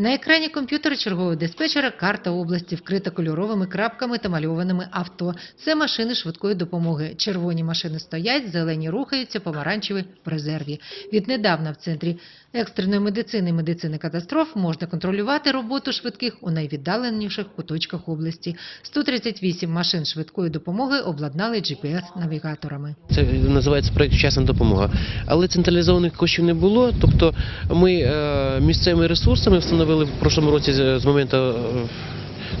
На екрані комп'ютера чергового диспетчера карта області вкрита кольоровими крапками та мальованими авто. Це машини швидкої допомоги. Червоні машини стоять, зелені рухаються, помаранчеві в резерві. Віднедавна в центрі екстреної медицини і медицини катастроф можна контролювати роботу швидких у найвіддаленіших куточках області. 138 машин швидкої допомоги обладнали GPS-навігаторами. Це називається проект Вчасна допомога. Але централізованих коштів не було. Тобто ми е, місцевими ресурсами встановили в прошлому році з моменту.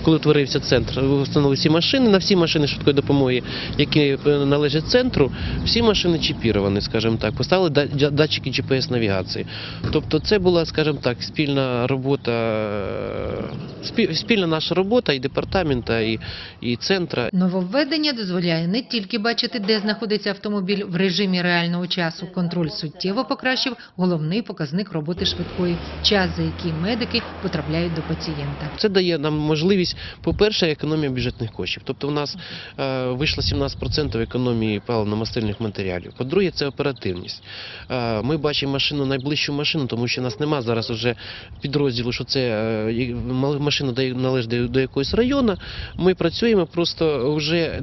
Коли утворився центр, встановили всі машини на всі машини швидкої допомоги, які е, належать центру, всі машини чіпіровані, скажімо так, поставили датчики GPS-навігації. Тобто, це була, скажімо так, спільна робота, е, спільна наша робота і департамента, і, і центра, Нововведення дозволяє не тільки бачити, де знаходиться автомобіль в режимі реального часу. Контроль суттєво покращив головний показник роботи швидкої час, за який медики потрапляють до пацієнта. Це дає нам можливість, по-перше, економія бюджетних коштів. Тобто у нас е, вийшло 17% економії паливно-мастильних матеріалів. По-друге, це оперативність. Е, ми бачимо машину, найближчу машину, тому що нас нема зараз уже підрозділу, що це е, машина належить до якогось району. Ми працюємо просто вже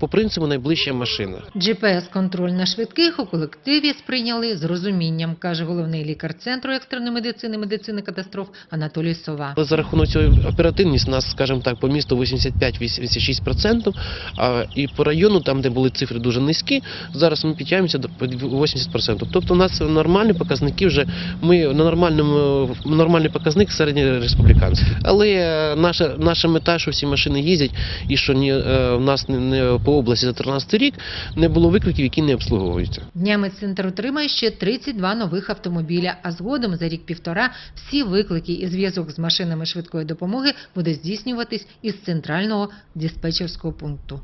по- принципу найближча машина. GPS-контроль на швидких у колективі сприйняли з розумінням, каже головний лікар центру екстреної медицини медицини катастроф Анатолій Сова. За рахунок цього оперативність у нас, скажімо так, по місту 85-86%, а і по району, там, де були цифри дуже низькі, зараз ми підтягуємося до 80%. Тобто у нас нормальні показники вже, ми на нормальному, нормальний показник середньореспубліканський. Але е, наша, наша мета, що всі машини їздять і що ні, е, в нас не по області за 13 рік не було викликів, які не обслуговуються. Днями центр отримає ще 32 нових автомобіля, а згодом за рік-півтора всі виклики і зв'язок з машинами швидкої допомоги буде здійснюватись із центрального диспетчерського пункту.